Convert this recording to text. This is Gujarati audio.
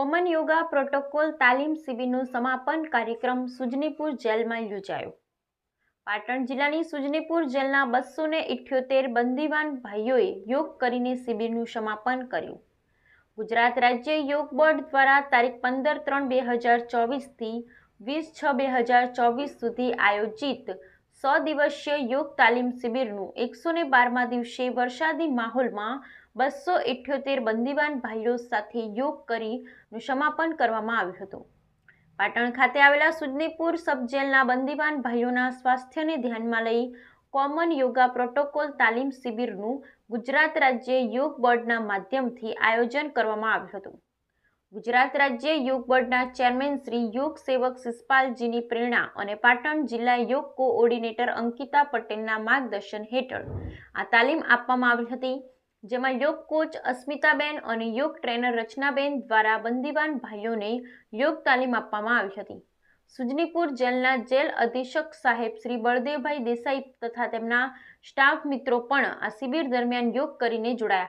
કોમન યોગા પ્રોટોકોલ તાલીમ શિબિરનું સમાપન કાર્યક્રમ સુજનીપુર જેલમાં યોજાયો. પાટણ જિલ્લાની સુજનીપુર જેલના બસો ને ઇઠ્યોતેર બંદીવાન ભાઈઓએ યોગ કરીને શિબિરનું સમાપન કર્યું. ગુજરાત રાજ્ય યોગ બોર્ડ દ્વારા તારીખ પંદર ત્રણ બે હજાર ચોવીસથી વીસ છ બે હજાર ચોવીસ સુધી આયોજિત સો દિવસીય યોગ તાલીમ શિબિરનું એકસો ને બારમા દિવસે વરસાદી માહોલમાં બસો ઇઠ્યોતેર બંદીવાન ભાઈઓ સાથે યોગ કરીનું સમાપન કરવામાં આવ્યું હતું. પાટણ ખાતે આવેલા સુજનીપુર સબ જેલના બંદીવાન ભાઈઓના સ્વાસ્થ્યને ધ્યાનમાં લઈ કોમન યોગા પ્રોટોકોલ તાલીમ શિબિરનું ગુજરાત રાજ્ય યોગ બોર્ડના માધ્યમથી આયોજન કરવામાં આવ્યું હતું. ગુજરાત રાજ્ય યોગ બોર્ડના ચેરમેન શ્રી યોગ સેવક સિસપાલજીની પ્રેરણા અને પાટણ જિલ્લા યોગ કોઓર્ડિનેટર અંકિતા પટેલના માર્ગદર્શન હેઠળ આ તાલીમ આપવામાં આવી હતી, જેમાં યોગ કોચ અસ્મિતાબેન અને યોગ ટ્રેનર રચનાબેન દ્વારા બંદીવાન ભાઈઓને યોગ તાલીમ આપવામાં આવી હતી. સુજનીપુર જેલના જેલ અધિક્ષક સાહેબ શ્રી બળદેવભાઈ દેસાઈ તથા તેમના સ્ટાફ મિત્રો પણ આ શિબિર દરમિયાન યોગ કરીને જોડાયા.